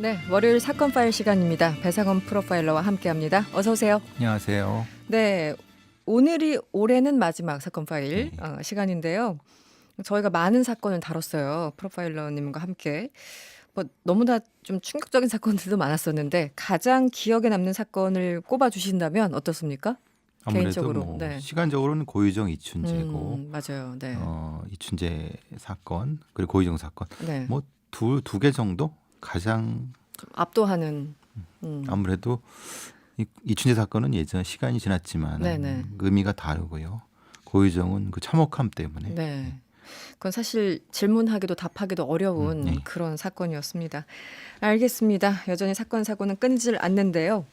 네, 월요일 사건 파일 시간입니다. 배상원 프로파일러와 함께합니다. 어서 오세요. 안녕하세요. 네, 오늘이 올해는 마지막 사건 파일 네. 어, 시간인데요. 저희가 많은 사건을 다뤘어요. 프로파일러님과 함께. 뭐 너무나 좀 충격적인 사건들도 많았었는데 가장 기억에 남는 사건을 꼽아 주신다면 어떻습니까? 아무래도 개인적으로, 뭐 네. 시간적으로는 고유정 이춘재고 음, 맞아요. 네. 어, 이춘재 사건 그리고 고유정 사건 네. 뭐두두 개 정도 가장 좀 압도하는 음. 아무래도 이, 이춘재 사건은 예전 시간이 지났지만 네네. 의미가 다르고요. 고유정은 그 참혹함 때문에 네. 그건 사실 질문하기도 답하기도 어려운 음, 네. 그런 사건이었습니다. 알겠습니다. 여전히 사건 사고는 끊이질 않는데요.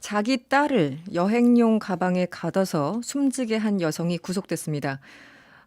자기 딸을 여행용 가방에 가둬서 숨지게 한 여성이 구속됐습니다.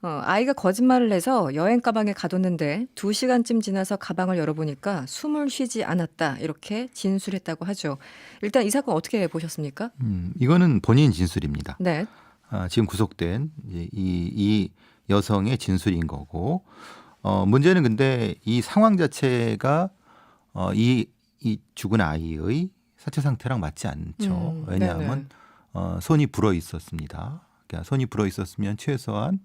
어, 아이가 거짓말을 해서 여행 가방에 가뒀는데 두 시간쯤 지나서 가방을 열어보니까 숨을 쉬지 않았다 이렇게 진술했다고 하죠. 일단 이 사건 어떻게 보셨습니까? 음, 이거는 본인 진술입니다. 네, 아, 지금 구속된 이, 이 여성의 진술인 거고 어, 문제는 근데 이 상황 자체가 어, 이, 이 죽은 아이의 사체 상태랑 맞지 않죠. 음, 왜냐하면 네네. 어, 손이 불어 있었습니다. 그러니까 손이 불어 있었으면 최소한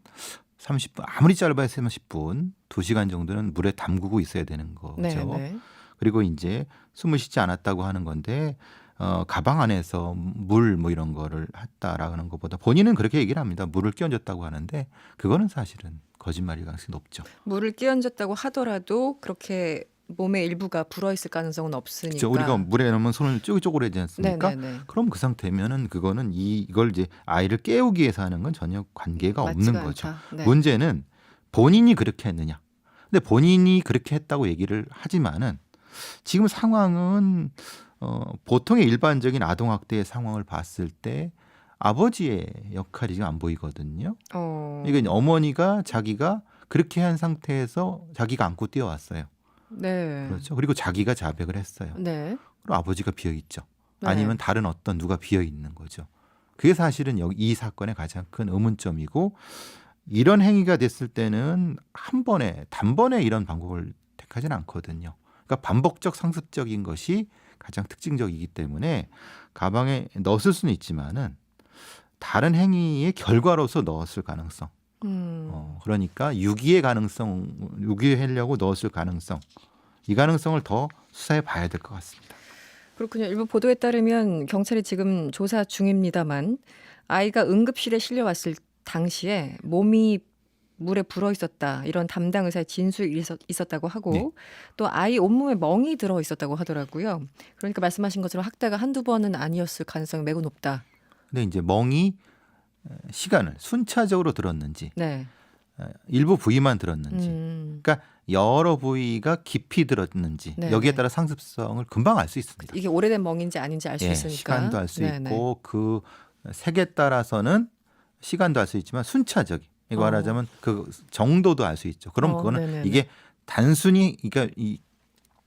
30분 아무리 짧아야 30분, 2시간 정도는 물에 담그고 있어야 되는 거죠. 네, 네. 그리고 이제 숨을 쉬지 않았다고 하는 건데 어, 가방 안에서 물 뭐 이런 거를 했다라는 것보다 본인은 그렇게 얘기를 합니다. 물을 끼얹었다고 하는데 그거는 사실은 거짓말일 가능성이 높죠. 물을 끼얹었다고 하더라도 그렇게 몸의 일부가 불어 있을 가능성은 없으니까. 그렇죠. 우리가 물에 넣으면 손을 쪼글쪼글하지 않습니까? 네네네. 그럼 그 상태면은 그거는 이 이걸 이제 아이를 깨우기 위해서 하는 건 전혀 관계가 없는 맞지가 거죠. 않다. 네. 문제는 본인이 그렇게 했느냐. 근데 본인이 그렇게 했다고 얘기를 하지만은 지금 상황은 어, 보통의 일반적인 아동 학대의 상황을 봤을 때 아버지의 역할이 지금 안 보이거든요. 어, 이건 어머니가 자기가 그렇게 한 상태에서 자기가 안고 뛰어왔어요. 네. 그렇죠. 그리고 자기가 자백을 했어요. 네. 그리고 아버지가 비어 있죠. 네. 아니면 다른 어떤 누가 비어 있는 거죠. 그게 사실은 여기 이 사건의 가장 큰 의문점이고 이런 행위가 됐을 때는 한 번에 단번에 이런 방법을 택하지는 않거든요. 그러니까 반복적 상습적인 것이 가장 특징적이기 때문에 가방에 넣었을 수는 있지만은 다른 행위의 결과로서 넣었을 가능성. 음. 어, 그러니까 유기의 가능성, 유기하려고 넣었을 가능성. 이 가능성을 더 수사해 봐야 될 것 같습니다. 그렇군요. 일부 보도에 따르면 경찰이 지금 조사 중입니다만 아이가 응급실에 실려왔을 당시에 몸이 물에 불어 있었다 이런 담당 의사의 진술이 있었, 있었다고 하고 네. 또 아이 온몸에 멍이 들어 있었다고 하더라고요. 그러니까 말씀하신 것처럼 학대가 한두 번은 아니었을 가능성이 매우 높다. 근데 이제 멍이 어, 시간을 순차적으로 들었는지 네. 어, 일부 부위만 들었는지 음. 그러니까 여러 부위가 깊이 들었는지 네, 여기에 네. 따라 상습성을 금방 알 수 있습니다. 이게 오래된 멍인지 아닌지 알수 예, 있으니까 시간도 알수 네네. 있고 그 색에 따라서는 시간도 알 수 있지만 순차적인 이거 어. 말하자면 그 정도도 알 수 있죠. 그럼 어, 그거는 네네네. 이게 단순히 그러니까 이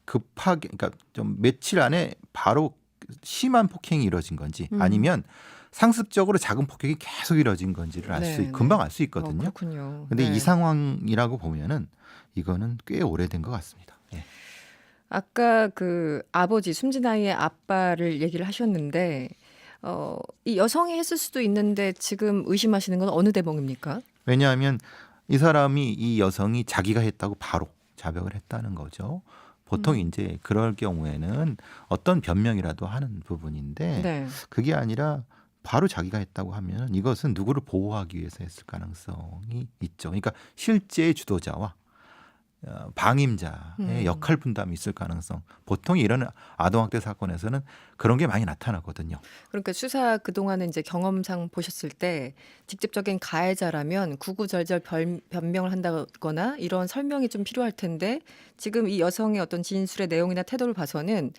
급하게 그러니까 좀 며칠 안에 바로 심한 폭행이 이루어진 건지 음. 아니면 상습적으로 작은 폭행이 계속 이루어진 건지를 알 수 네네. 금방 알수 어, 있거든요. 그렇군요. 근데 네. 이 상황이라고 보면은 이거는 꽤 오래된 것 같습니다. 예. 아까 그 아버지 숨진 아이의 아빠를 얘기를 하셨는데 어, 이 여성이 했을 수도 있는데 지금 의심하시는 건 어느 대목입니까? 왜냐하면 이 사람이 이 여성이 자기가 했다고 바로 자백을 했다는 거죠. 보통 음. 이제 그럴 경우에는 어떤 변명이라도 하는 부분인데 네. 그게 아니라 바로 자기가 했다고 하면 이것은 누구를 보호하기 위해서 했을 가능성이 있죠. 그러니까 실제 주도자와 어, 방임자의 음. 역할 분담이 있을 가능성. 보통 이런 아동학대 사건에서는 그런 게 많이 나타나거든요. 그러니까 수사 그동안은 이제 경험상 보셨을 때 직접적인 가해자라면 구구절절 변, 변명을 한다거나 이런 설명이 좀 필요할 텐데 지금 이 여성의 어떤 진술의 내용이나 태도를 봐서는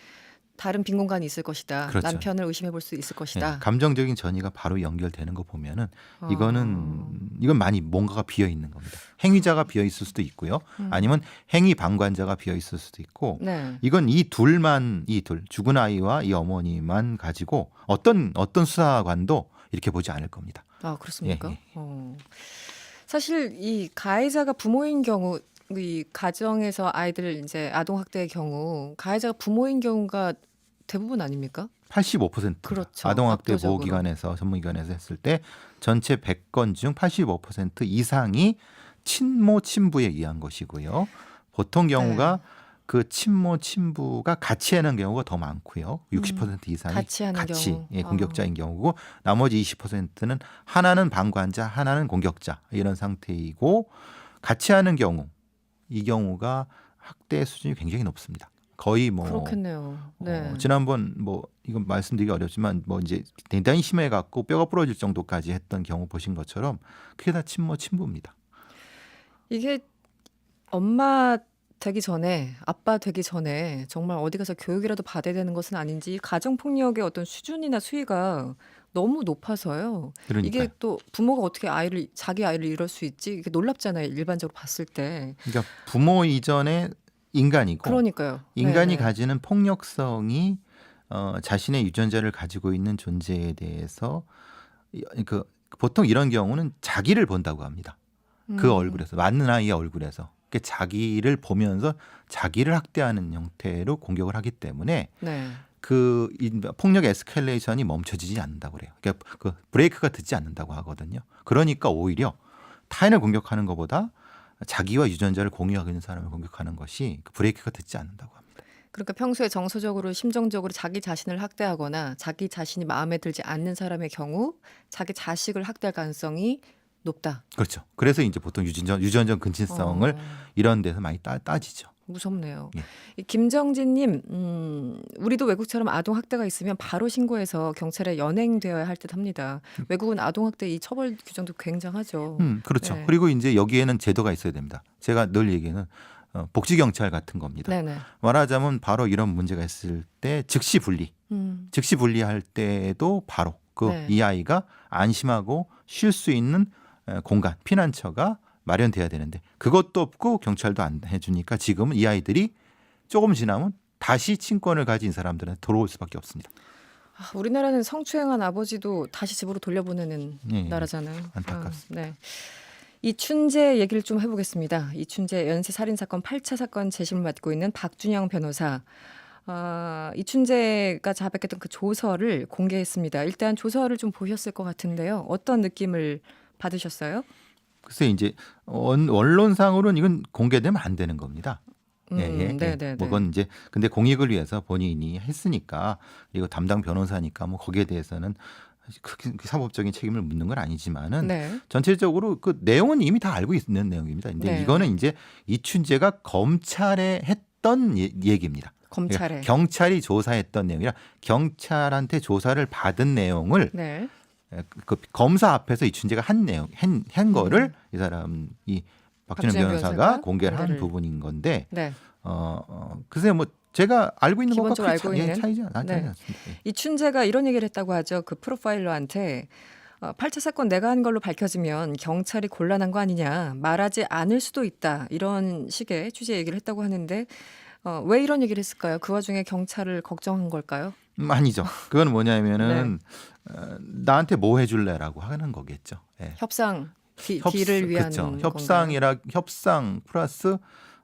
다른 빈 공간이 있을 것이다. 그렇죠. 남편을 의심해 볼 수 있을 예, 것이다. 감정적인 전이가 바로 연결되는 거 보면은 어. 이거는 이건 많이 뭔가가 비어 있는 겁니다. 행위자가 비어 있을 수도 있고요. 음. 아니면 행위 방관자가 비어 있을 수도 있고 네. 이건 이 둘만 이 둘 죽은 아이와 이 어머니만 가지고 어떤 어떤 수사관도 이렇게 보지 않을 겁니다. 아 그렇습니까? 예, 예. 어. 사실 이 가해자가 부모인 경우 이 가정에서 아이들 이제 아동 학대의 경우 가해자가 부모인 경우가 대부분 아닙니까? 85% 그렇죠. 아동학대 압도적으로. 보호기관에서 전문기관에서 했을 때 전체 100건 중 85% 이상이 친모 친부에 의한 것이고요. 보통 경우가 네. 그 친모 친부가 같이 하는 경우가 더 많고요. 60% 이상이 음, 같이 하는 같이 경우. 예, 아. 공격자인 경우고 나머지 20%는 하나는 방관자, 하나는 공격자 이런 상태이고 같이 하는 경우 이 경우가 학대 수준이 굉장히 높습니다. 거의 뭐 그렇겠네요. 네. 어, 지난번 뭐 이건 말씀드리기 어렵지만 뭐 이제 대단히 심해 갖고 뼈가 부러질 정도까지 했던 경우 보신 것처럼 그게 다 친모 친부입니다. 이게 엄마 되기 전에 아빠 되기 전에 정말 어디 가서 교육이라도 받아야 되는 것은 아닌지 가정 폭력의 어떤 수준이나 수위가 너무 높아서요. 그러니까 이게 또 부모가 어떻게 아이를 자기 아이를 이럴 수 있지? 이게 놀랍잖아요. 일반적으로 봤을 때. 그러니까 부모 이전의 인간이고 그러니까요. 인간이 네, 네. 가지는 폭력성이 어, 자신의 유전자를 가지고 있는 존재에 대해서 이- 그 보통 이런 경우는 자기를 본다고 합니다. 그 음. 얼굴에서 맞는 아이의 얼굴에서 그 자기를 보면서 자기를 학대하는 형태로 공격을 하기 때문에 네. 그 이- 폭력 에스컬레이션이 멈춰지지 않는다고 그래요. 그러니까 그 브레이크가 듣지 않는다고 하거든요. 그러니까 오히려 타인을 공격하는 것보다 자기와 유전자를 공유하고 있는 사람을 공격하는 것이 그 브레이크가 듣지 않는다고 합니다. 그러니까 평소에 정서적으로 심정적으로 자기 자신을 학대하거나 자기 자신이 마음에 들지 않는 사람의 경우 자기 자식을 학대할 가능성이 높다. 그렇죠. 그래서 이제 보통 유전자 유전적 근친성을 어, 이런 데서 많이 따, 따지죠. 무섭네요. 예. 이 김정진님, 음, 우리도 외국처럼 아동 학대가 있으면 바로 신고해서 경찰에 연행되어야 할 듯 합니다. 외국은 아동 학대 이 처벌 규정도 굉장하죠. 음, 그렇죠. 네. 그리고 이제 여기에는 제도가 있어야 됩니다. 제가 늘 얘기하는 어, 복지 경찰 같은 겁니다. 네네. 말하자면 바로 이런 문제가 있을 때 즉시 분리, 음, 즉시 분리할 때도 바로 그 네. 이 아이가 안심하고 쉴 수 있는 에, 공간, 피난처가 마련돼야 되는데 그것도 없고 경찰도 안 해주니까 지금은 이 아이들이 조금 지나면 다시 친권을 가진 사람들한테 돌아올 수밖에 없습니다. 아, 우리나라는 성추행한 아버지도 다시 집으로 돌려보내는 예, 예. 나라잖아요. 안타깝습니다. 아, 네. 이춘재 얘기를 좀 해보겠습니다. 이춘재 연쇄 살인 사건 8차 사건 재심을 맡고 있는 박준영 변호사. 아, 이춘재가 자백했던 그 조서를 공개했습니다. 일단 조서를 좀 보셨을 것 같은데요. 어떤 느낌을 받으셨어요? 글쎄 이제 원, 원론상으로는 이건 공개되면 안 되는 겁니다. 음, 예, 예, 예. 네네네. 뭐 그건 이제 근데 공익을 위해서 본인이 했으니까 그리고 담당 변호사니까 뭐 거기에 대해서는 크게 사법적인 책임을 묻는 건 아니지만은 네. 전체적으로 그 내용은 이미 다 알고 있는 내용입니다. 근데 네. 이거는 이제 이춘재가 검찰에 했던 예- 얘기입니다. 검찰에. 그러니까 경찰이 조사했던 내용이라 경찰한테 조사를 받은 내용을 네. 그 검사 앞에서 이춘재가 한 내용 한, 한 거를 이 사람 이 박준영 음. 박준영 변호사가 변호사가 공개를 한. 부분인 건데 네. 어, 어 글쎄 뭐 제가 알고 있는 것과 크게 알고 차, 예, 있는? 차이지 않- 차이지 네. 않습니다. 예. 이춘재가 이런 얘기를 했다고 하죠. 그 프로파일러한테 어, 8차 사건 내가 한 걸로 밝혀지면 경찰이 곤란한 거 아니냐. 말하지 않을 수도 있다. 이런 식의 취재 얘기를 했다고 하는데 어, 왜 이런 얘기를 했을까요? 그 와중에 경찰을 걱정한 걸까요? 음, 아니죠. 그건 뭐냐면은 네. 어, 나한테 뭐 해줄래라고 하는 거겠죠. 예. 협상 디, 협- 딜을 위한. 건가요? 협상이라 협상 플러스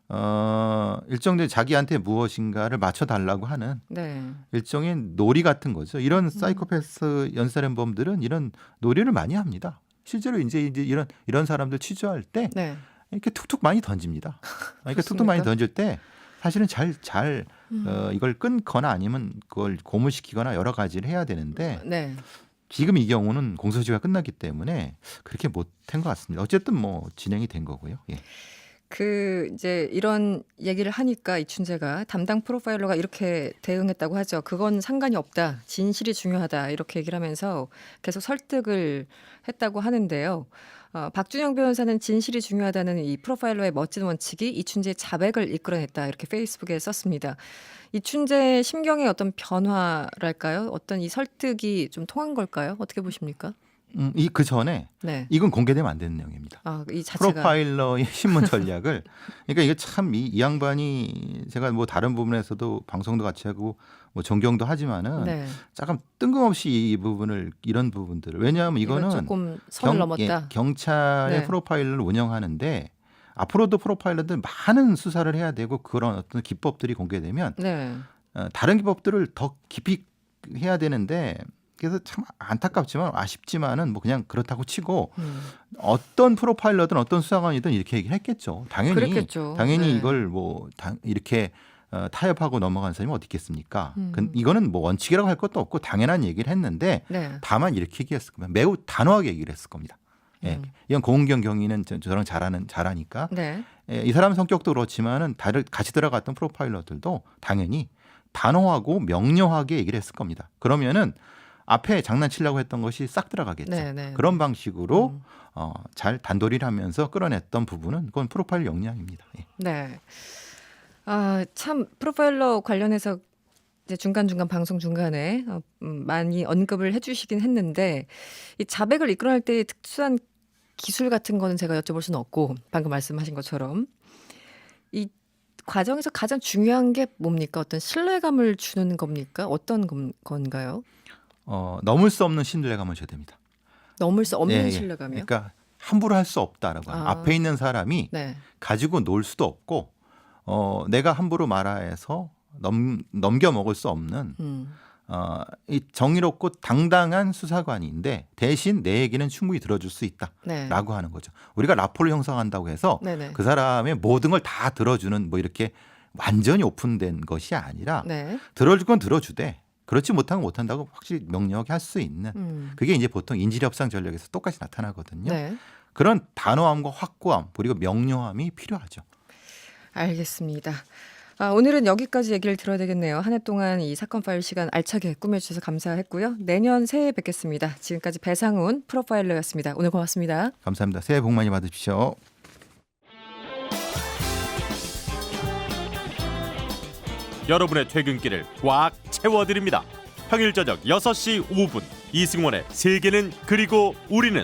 어 일정된 자기한테 무엇인가를 맞춰 달라고 하는 네. 일종의 놀이 같은 거죠. 음. 이런 사이코패스 연쇄살인범들은 이런 놀이를 많이 합니다. 실제로 이제 이제 이런 이런 사람들 취조할 때 네. 이렇게 툭툭 많이 던집니다. 그러니까 툭툭 많이 그렇습니까? 던질 때 사실은 잘 잘 음. 어, 이걸 끊거나 아니면 그걸 고무시키거나 여러 가지를 해야 되는데 네. 지금 이 경우는 공소시효가 끝났기 때문에 그렇게 못한 것 같습니다. 어쨌든 뭐 진행이 된 거고요. 예. 그 이제 이런 얘기를 하니까 이춘재가 담당 프로파일러가 이렇게 대응했다고 하죠. 그건 상관이 없다. 진실이 중요하다. 이렇게 얘기를 하면서 계속 설득을 했다고 하는데요. 어, 박준영 변호사는 진실이 중요하다는 이 프로파일러의 멋진 원칙이 이춘재의 자백을 이끌어냈다. 이렇게 페이스북에 썼습니다. 이춘재의 심경의 어떤 변화랄까요? 어떤 이 설득이 좀 통한 걸까요? 어떻게 보십니까? 음, 이 그 전에 네. 이건 공개되면 안 되는 내용입니다. 아, 이 자체가 프로파일러의 신문 전략을 그러니까 이게 참 이 양반이 제가 뭐 다른 부분에서도 방송도 같이 하고 뭐 존경도 하지만은 네. 조금 뜬금없이 이 부분을 이런 부분들을 왜냐하면 이거는 조금 선을 넘었다. 예, 경찰의 네. 프로파일러를 운영하는데 앞으로도 프로파일러들 많은 수사를 해야 되고 그런 어떤 기법들이 공개되면 네. 어, 다른 기법들을 더 깊이 해야 되는데 그래서 참 안타깝지만 아쉽지만은 뭐 그냥 그렇다고 치고 음. 어떤 프로파일러든 어떤 수사관이든 이렇게 얘기를 했겠죠. 당연히 그랬겠죠. 당연히 네. 이걸 뭐 당- 이렇게 어, 타협하고 넘어간 사람이 어디 있겠습니까? 음. 근 이거는 뭐 원칙이라고 할 것도 없고 당연한 얘기를 했는데 네. 다만 이렇게 얘기했을 겁니다. 매우 단호하게 얘기를 했을 겁니다. 예. 음. 이건 고은경 경위는 저- 저랑 잘하는 잘하니까 네. 예, 이 사람 성격도 그렇지만은 다들 같이 들어갔던 프로파일러들도 당연히 단호하고 명료하게 얘기를 했을 겁니다. 그러면은 앞에 장난치려고 했던 것이 싹 들어가겠죠. 네, 네. 그런 방식으로 음. 어, 잘 단도리를 하면서 끌어냈던 부분은 그건 프로파일 역량입니다. 예. 네. 아, 참 프로파일러 관련해서 이제 중간중간 방송 중간에 어, 음, 많이 언급을 해 주시긴 했는데 이 자백을 이끌어낼 때 특수한 기술 같은 거는 제가 여쭤볼 수는 없고 방금 말씀하신 것처럼 이 과정에서 가장 중요한 게 뭡니까? 어떤 신뢰감을 주는 겁니까? 어떤 건- 건가요? 어, 넘을 수 없는 신뢰감을 줘야 됩니다. 넘을 수 없는 예, 예. 신뢰감이요? 그러니까 함부로 할 수 없다라고 아. 앞에 있는 사람이 네. 가지고 놀 수도 없고 어, 내가 함부로 말아서 넘, 넘겨 먹을 수 없는 음. 어, 이 정의롭고 당당한 수사관인데 대신 내 얘기는 충분히 들어줄 수 네. 있다라고 하는 거죠. 우리가 라포를 형성한다고 해서 네네. 그 사람의 모든 걸 다 들어주는 뭐 이렇게 완전히 오픈된 것이 아니라 네. 들어줄 건 들어주되 그렇지 못하면 못한다고 확실히 명료하게 할 수 있는 음. 그게 이제 보통 인지협상 전략에서 똑같이 나타나거든요. 네. 그런 단호함과 확고함 그리고 명료함이 필요하죠. 알겠습니다. 아, 오늘은 여기까지 얘기를 들어야 되겠네요. 한 해 동안 이 사건 파일 시간 알차게 꾸며주셔서 감사했고요. 내년 새해에 뵙겠습니다. 지금까지 배상훈 프로파일러였습니다. 오늘 고맙습니다. 감사합니다. 새해 복 많이 받으십시오. 여러분의 퇴근길을 꽉 채워드립니다. 평일 저녁 6시 5분 이승원의 세계는 그리고 우리는